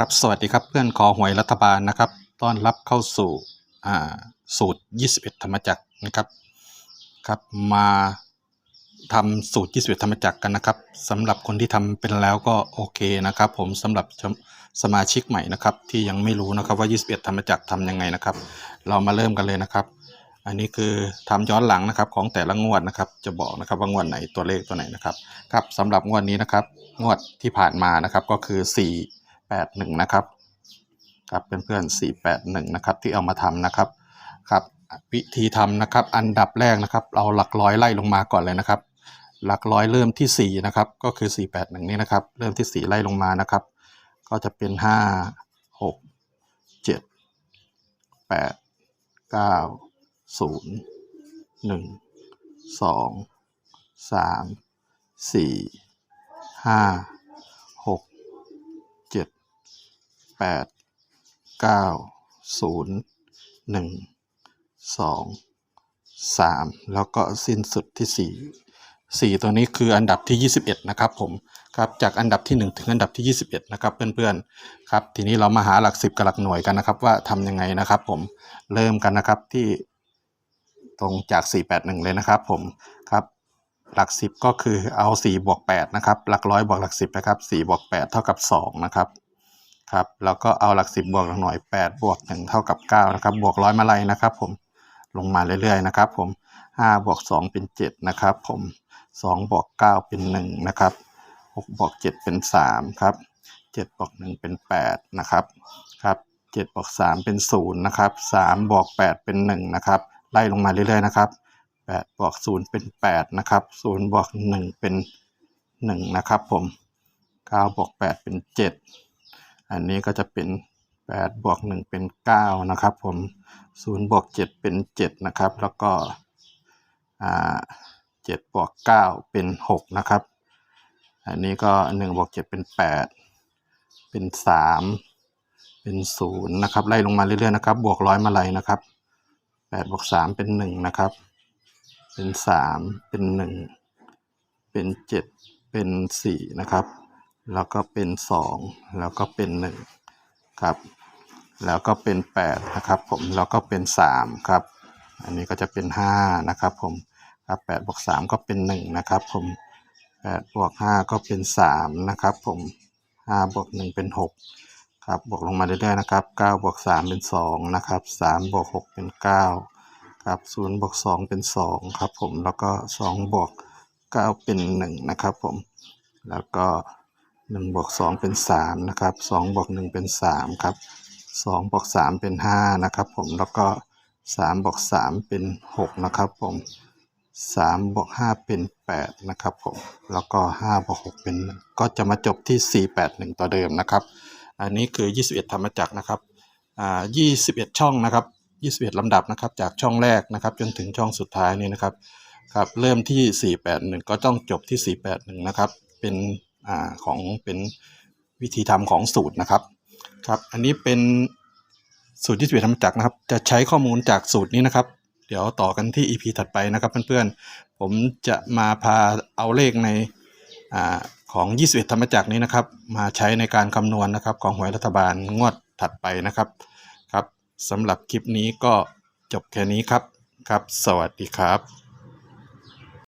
ครับสวัสดีครับเพื่อนคอหวยรัฐบาลนะครับ ต้อนรับเข้าสู่อ่าสูตร 21 ธรรมจักรนะครับครับ มาทำสูตร 21 ธรรมจักรกันนะครับสำหรับคนที่ทำเป็นแล้วก็โอเคนะครับ ผมสำหรับสมาชิกใหม่นะครับ ที่ยังไม่รู้นะครับว่า 21 ธรรมจักรทำยังไงนะครับ เรามาเริ่มกันเลยนะครับ อันนี้คือทำย้อนหลังนะครับของแต่ละงวดนะครับ จะบอกนะครับว่างวดไหนตัวเลขตัวไหนนะครับครับสำหรับงวดนี้นะครับ งวดที่ผ่านมานะครับก็คือ 481 นะครับครับเพื่อนๆ481 นะครับ ที่เอามาทำนะครับครับวิธีทำนะครับ อันดับแรกนะครับ เราหลักร้อยไล่ลงมาก่อนเลยนะครับ หลักร้อยเริ่มที่ 4 นะครับ ก็คือ 481 นี่นะครับ เริ่มที่ 4 ไล่ลงมานะครับ ก็จะเป็น 5 6 7 8 9 0 1 2 3 4 5 6 7 8 9 0 1 2 3แล้วก็สิ้นสุดที่4 4ตัวนี้คืออันดับที่ 21 นะครับผมครับจากอันดับที่ 1 ถึงอันดับที่ 21 นะครับเพื่อนๆครับทีนี้เรามาหาหลัก 10 กับหลักหน่วยกันนะครับ ว่าทำยังไงนะครับ ผมเริ่มกันนะครับที่ตรงจาก 481 เลยนะครับ ผมครับหลัก 10 ก็คือเอา4บวก8นะครับหลักร้อยบวกหลัก 10 นะครับ4บวก8เท่ากับ2นะครับ ครับแล้วก็เอาหลัก 10 บวกหลักหน่วย8บวก1เท่ากับ9นะครับบวกร้อยมาลัยนะครับ ผมลงมาเรื่อยๆนะครับ ผม5บวก2เป็น7นะครับผม2บวก9เป็น1นะครับ6บวก7เป็น3ครับ7บวก1เป็น8นะครับครับ7บวก3เป็น0นะครับ3บวก8เป็น1นะครับไล่ลงมาเรื่อยๆนะครับ8บวก0เป็น8นะครับ0บวก1เป็น1นะครับผม9บวก8เป็น7 อันนี้ก็จะเป็น8บวก1เป็น 9 นะครับผม0บวก7เป็น 7 นะครับ แล้วก็7บวก9เป็น 6 นะครับ อันนี้ก็1บวก7เป็น 8 เป็น 3 เป็น 0 นะครับ ไล่ลงมาเรื่อยๆนะครับ บวกร้อยมาลัยนะครับ8บวก3เป็น 1 นะครับ เป็นสามเป็นหนึ่งเป็นเจ็ดเป็นสี่นะครับ แล้วก็เป็นสองแล้วก็เป็นหนึ่งครับ แล้วก็เป็นแปดนะครับผม แล้วก็เป็นสามครับ อันนี้ก็จะเป็นห้านะครับผมครับแปดบวกสามก็เป็นหนึ่งนะครับผมแปดบวกห้าก็เป็นสามนะครับผมห้าบวกหนึ่งเป็นหกครับ บวกลงมาเรื่อยๆนะครับเก้าบวกสามเป็นสองนะครับสามบวกหกเป็นเก้าครับศูนย์บวกสองเป็นสองครับผม แล้วก็สองบวกเก้าเป็นหนึ่งนะครับผม แล้วก็ หนึ่งบวกสองเป็นสามนะครับสองบวกหนึ่งเป็นสามครับสองบวกสามเป็นห้านะครับผมแล้วก็สามบวกสามเป็นหกนะครับผมสามบวกห้าเป็นแปดนะครับผมแล้วก็ห้าบวกหกเป็นก็จะมาจบที่สี่แปดหนึ่งต่อเดิมนะครับ อันนี้คือยี่สิบเอ็ดธรรมจักรนะครับอ่ายี่สิบเอ็ดช่องนะครับ21ลำดับนะครับ จากช่องแรกนะครับ จนถึงช่องสุดท้ายนี่นะครับครับเริ่มที่481ก็ต้องจบที่481นะครับ เป็น อ่าของเป็นวิธีทำของสูตรนะครับครับ อันนี้เป็นสูตรที่21ธรรมจักรนะครับ จะใช้ข้อมูลจากสูตรนี้นะครับ เดี๋ยวต่อกันที่ EP ถัดไปนะครับเพื่อนๆ ผมจะมาพาเอาเลขในอ่าของ21ธรรมจักรนี้นะครับ มาใช้ในการคำนวณนะครับ ของหวยรัฐบาลงวดถัดไปนะครับครับสำหรับคลิปนี้ก็จบแค่นี้ครับครับ สวัสดีครับ